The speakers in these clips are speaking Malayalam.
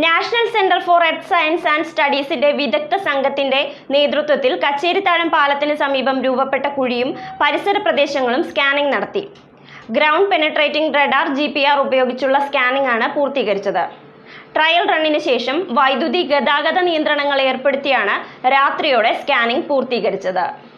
National centre for earth science and സ്റ്റഡീസിന്റെ വിദഗ്ധ സംഘത്തിന്റെ നേതൃത്വത്തിൽ കച്ചേരിത്താഴം പാലത്തിന് സമീപം രൂപപ്പെട്ട കുഴിയും പരിസര പ്രദേശങ്ങളും സ്കാനിംഗ് നടത്തി. ഗ്രൗണ്ട് പെനട്രേറ്റിംഗ് റഡാർ ജി ഉപയോഗിച്ചുള്ള സ്കാനിംഗ് ആണ് പൂർത്തീകരിച്ചത്. ട്രയൽ റണ്ണിന് ശേഷം വൈദ്യുതി ഗതാഗത നിയന്ത്രണങ്ങൾ ഏർപ്പെടുത്തിയാണ് രാത്രിയോടെ scanning പൂർത്തീകരിച്ചത്.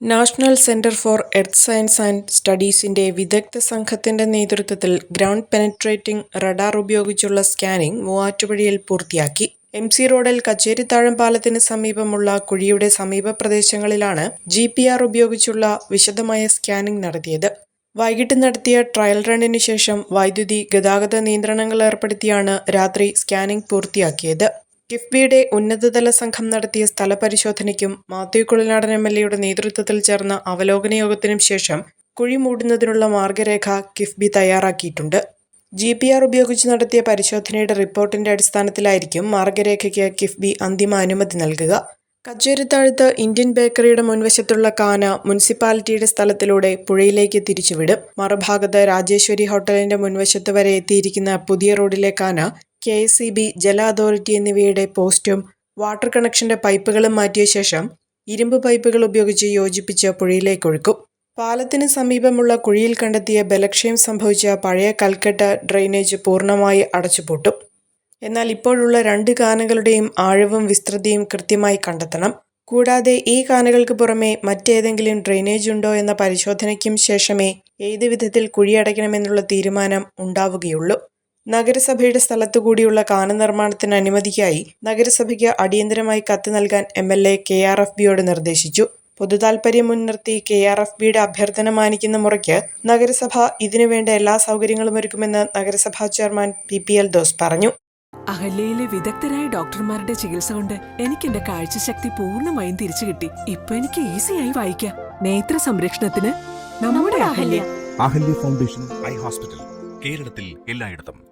National centre for earth science and സ്റ്റഡീസിന്റെ വിദഗ്ധ സംഘത്തിന്റെ നേതൃത്വത്തിൽ ഗ്രൗണ്ട് പെനട്രേറ്റിംഗ് റഡാർ ഉപയോഗിച്ചുള്ള സ്കാനിംഗ് മൂവാറ്റുപുഴയിൽ പൂർത്തിയാക്കി. എം സി റോഡിൽ കച്ചേരിത്താഴം പാലത്തിന് സമീപമുള്ള കുഴിയുടെ സമീപ പ്രദേശങ്ങളിലാണ് ജി പി ആർ ഉപയോഗിച്ചുള്ള വിശദമായ സ്കാനിംഗ് നടത്തിയത്. വൈകിട്ട് നടത്തിയ ട്രയൽ റണ്ണിന് ശേഷം വൈദ്യുതി ഗതാഗത നിയന്ത്രണങ്ങൾ ഏർപ്പെടുത്തിയാണ് രാത്രി സ്കാനിംഗ് പൂർത്തിയാക്കിയത്. കിഫ്ബിയുടെ ഉന്നതതല സംഘം നടത്തിയ സ്ഥലപരിശോധനയ്ക്കും മാത്യു കുളനാടൻ എം എൽ എയുടെ നേതൃത്വത്തിൽ ചേർന്ന അവലോകന യോഗത്തിനും ശേഷം കുഴി മൂടുന്നതിനുള്ള മാർഗരേഖ കിഫ്ബി തയ്യാറാക്കിയിട്ടുണ്ട്. ജി പി ആർ ഉപയോഗിച്ച് നടത്തിയ പരിശോധനയുടെ റിപ്പോർട്ടിന്റെ അടിസ്ഥാനത്തിലായിരിക്കും മാർഗരേഖയ്ക്ക് കിഫ്ബി അന്തിമ അനുമതി നൽകുക. കച്ചേരിത്താഴത്ത് ഇന്ത്യൻ ബേക്കറിയുടെ മുൻവശത്തുള്ള കാന മുനിസിപ്പാലിറ്റിയുടെ സ്ഥലത്തിലൂടെ പുഴയിലേക്ക് തിരിച്ചുവിടും. മറുഭാഗത്ത് രാജേശ്വരി ഹോട്ടലിന്റെ മുൻവശത്ത് വരെ എത്തിയിരിക്കുന്ന പുതിയ റോഡിലെ കാന കെ എസ് സി ബി ജല അതോറിറ്റി എന്നിവയുടെ പോസ്റ്റും വാട്ടർ കണക്ഷന്റെ പൈപ്പുകളും മാറ്റിയ ശേഷം ഇരുമ്പ് പൈപ്പുകൾ ഉപയോഗിച്ച് യോജിപ്പിച്ച് പുഴയിലേക്ക് ഒഴുക്കും. പാലത്തിന് സമീപമുള്ള കുഴിയിൽ കണ്ടെത്തിയ ബലക്ഷയം സംഭവിച്ച പഴയ കൽക്കട്ട ഡ്രെയിനേജ് പൂർണമായി അടച്ചുപൂട്ടും. എന്നാൽ ഇപ്പോഴുള്ള രണ്ട് കാനകളുടെയും ആഴവും വിസ്തൃതിയും കൃത്യമായി കണ്ടെത്തണം. കൂടാതെ ഈ കാനകൾക്ക് പുറമെ മറ്റേതെങ്കിലും ഡ്രെയിനേജ് ഉണ്ടോ എന്ന പരിശോധനയ്ക്കും ശേഷമേ ഏത് വിധത്തിൽ കുഴിയടയ്ക്കണമെന്നുള്ള തീരുമാനം ഉണ്ടാവുകയുള്ളൂ. നഗരസഭയുടെ സ്ഥലത്തുകൂടിയുള്ള കാന നിർമ്മാണത്തിന് അനുമതിക്കായി നഗരസഭയ്ക്ക് അടിയന്തരമായി കത്ത് നൽകാൻ M L A K R F ബിയോട് നിർദ്ദേശിച്ചു. പൊതുതാൽപര്യം മുൻനിർത്തി കെ ആർ എഫ് ബിയുടെ അഭ്യർത്ഥന മാനിക്കുന്ന മുറയ്ക്ക് നഗരസഭ ഇതിനുവേണ്ട എല്ലാ സൗകര്യങ്ങളും ഒരുക്കുമെന്ന് നഗരസഭാ chairman P P L those പറഞ്ഞു. അഹല്യയിലെ വിദഗ്ധരായ ഡോക്ടർമാരുടെ ചികിത്സ കൊണ്ട് എനിക്ക് എന്റെ കാഴ്ചശക്തി പൂർണമായും തിരിച്ചു കിട്ടി. ഇപ്പൊ എനിക്ക് ഈസിയായി വായിക്കാം. നേത്ര സംരക്ഷണത്തിന് നമ്മുടെ Ahalya. Ahalya foundation eye hospital. കേരളത്തിൽ എല്ലായിടത്തും.